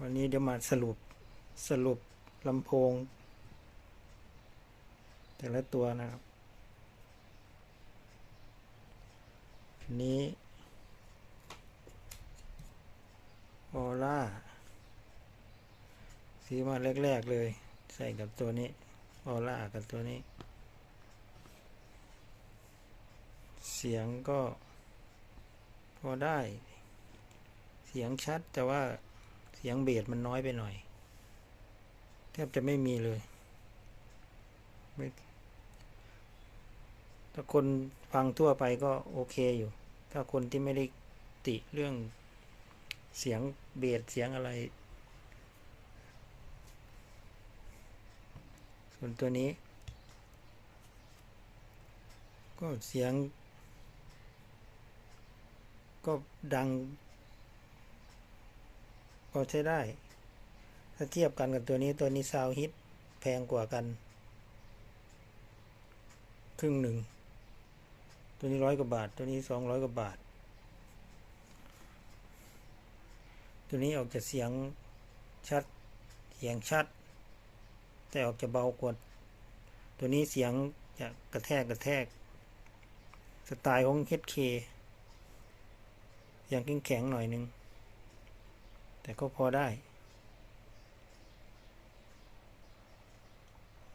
วันนี้เดี๋ยวมาสรุปสรุปลำโพง แต่ละตัวนะครับนนี้ออร่าซื้อมาแรก ๆ เลย ใส่กับตัวนี้ออร่ากับตัวนี้ เสียงก็พอได้ เสียงชัดแต่ว่า เสียงเบสมันน้อยไปหน่อย แทบจะไม่มีเลยไม่ถ้าคนฟังทั่วไปก็โอเคอยู่ ถ้าคนที่ไม่ได้ติเรื่องเสียงเบสเสียงอะไร ส่วนตัวนี้ ก็เสียง ก็ดัง อใช้ได้ ถ้าเทียบกันกับตัวนี้ตัวนี้ซาวฮิตแพงกว่ากัน ครึ่งหนึ่ง ตัวนี้ร้อยกว่าบาท ตัวนี้สองร้อยกว่าบาท ตัวนี้ออกจะเสียงชัด เสียงชัด แต่ออกจะเบากว่าตัวนี้เสียงจะกระแทกกระแทก สไตล์ของ HK เสียงแข็งๆหน่อยหนึง แต่ก็พอได้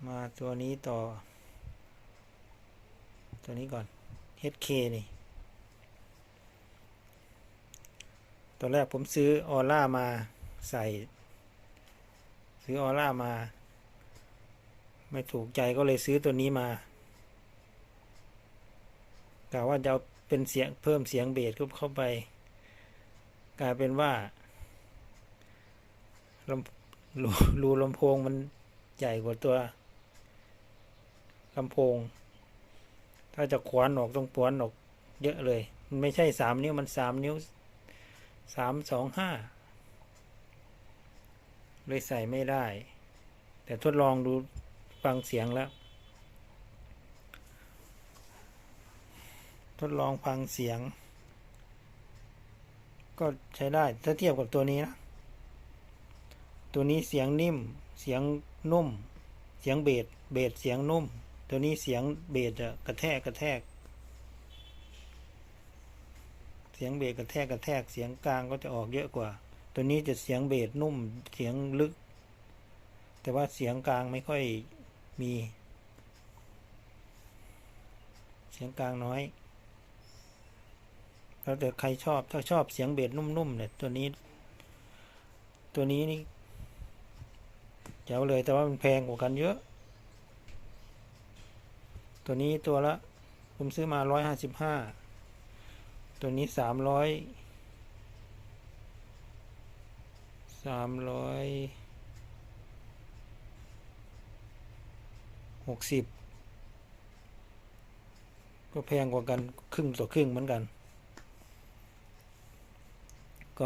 มาตัวนี้ต่อ ตัวนี้ก่อน HK นี่ตอนแรกผมซื้อออร่ามาใส่ ซื้อออร่ามา ไม่ถูกใจก็เลยซื้อตัวนี้มากะว่าจะเอาเป็นเสียงเพิ่มเสียงเบสเข้าไป กลายเป็นว่า รูรูลำโพงมันใหญ่กว่าตัวลำโพง ถ้าจะขวานออกต้องปวนออกเยอะเลย มันไม่ใช่สามนิ้วมันสามนิ้วสามสองห้าเลยใส่ไม่ได้ แต่ทดลองดูฟังเสียงแล้ว ทดลองฟังเสียง ก็ใช้ได้ถ้าเทียบกับตัวนี้นะ ตัวนี้เสียงนิ่ม เสียงนุ่ม เสียงเบสเบสเสียงนุ่ม ตัวนี้เสียงเบสกระแทกกระแทก เสียงเบสกระแทกกระแทก เสียงกลางก็จะออกเยอะกว่า ตัวนี้จะเสียงเบสนุ่ม เสียงลึก แต่ว่าเสียงกลางไม่ค่อยมี เสียงกลางน้อยแล้วแต่ใครชอบถ้าชอบเสียงเบสนุ่มๆเนี่ยตัวนี้ ตัวนี้นี่ จ๋วเลยแต่ว่ามันแพงกว่ากันเยอะ ตัวนี้ตัวละ ผมซื้อมาร้อยห้าสิบห้าตัวนี้สามร้อยสามร้อยหกสิบก็แพงกว่ากันครึ่งต่อครึ่งเหมือนกัน ก็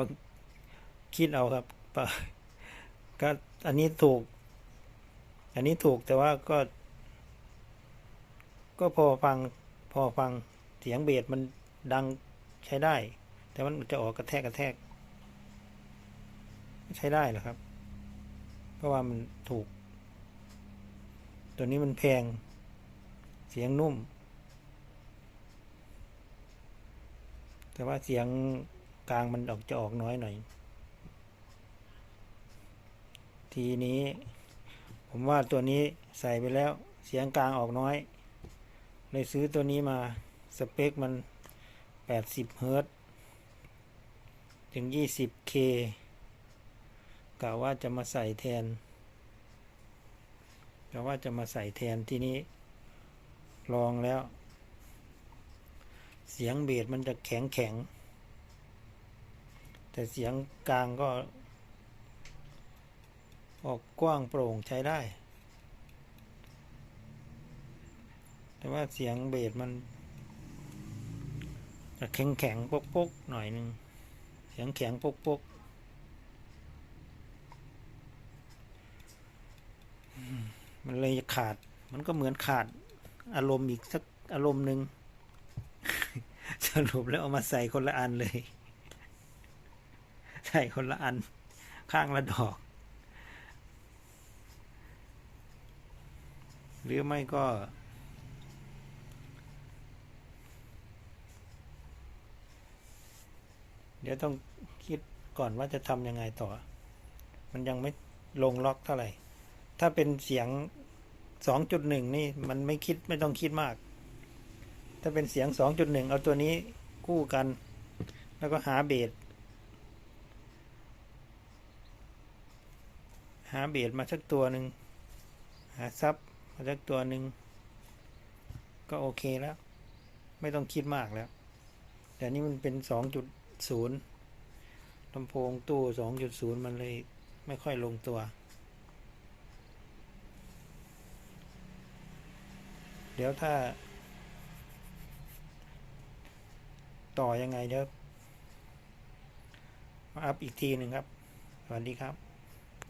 คิดเอาครับปะก็อันนี้ถูก อันนี้ถูกแต่ว่าก็ ก็พอฟังพอฟังเสียงเบสมันดังใช้ได้ แต่มันจะออกกระแทกกระแทกใช้ได้เหรอครับ เพราะว่ามันถูก ตัวนี้มันแพง เสียงนุ่ม แต่ว่าเสียงกลางมันออกจะออกน้อยหน่อย ทีนี้ ผมว่าตัวนี้ใส่ไปแล้วเสียงกลางออกน้อย เลยซื้อตัวนี้มาสเปคมัน 80 เฮิรต์ถึง 20K กะว่าจะมาใส่แทนกะว่าจะมาใส่แทนที่นี้ลองแล้ว เสียงเบสมันจะแข็งแข็ง แต่เสียงกลางก็ ออกกว้างโปร่งใช้ได้ แต่ว่าเสียงเบสมันจะแข็งแข็งปกปกๆหน่อยหนึ่งเสียงแข็งปกปกๆมมันเลยขาด มันก็เหมือนขาดอารมณ์อีกสักอารมณ์หนึ่งสรุปแล้วเอามาใส่คนละอันเลย ใส่คนละอัน ข้างละดอก หรือไม่ก็ เดี๋ยวต้องคิดก่อนว่าจะทำยังไงต่อ มันยังไม่ลงล็อกเท่าไหร่ ถ้าเป็นเสียงสองจุดหนึ่งนี่มันไม่คิดไม่ต้องคิดมาก ถ้าเป็นเสียงสองจุดหนึ่งเอาตัวนี้คู่กัน แล้วก็หาเบสหาเบสมาสักตัวหนึ่งหาซับ มาสักตัวหนึ่งก็โอเคแล้ว ไม่ต้องคิดมากแล้ว แต่นี่มันเป็นสองจุดศูนย์ลำโพงตู้สองจุดศูนย์มันเลยไม่ค่อยลงตัว เดี๋ยวถ้า ต่อยังไงเดี๋ยวมาอัพอีกทีหนึ่งครับ สวัสดีครับ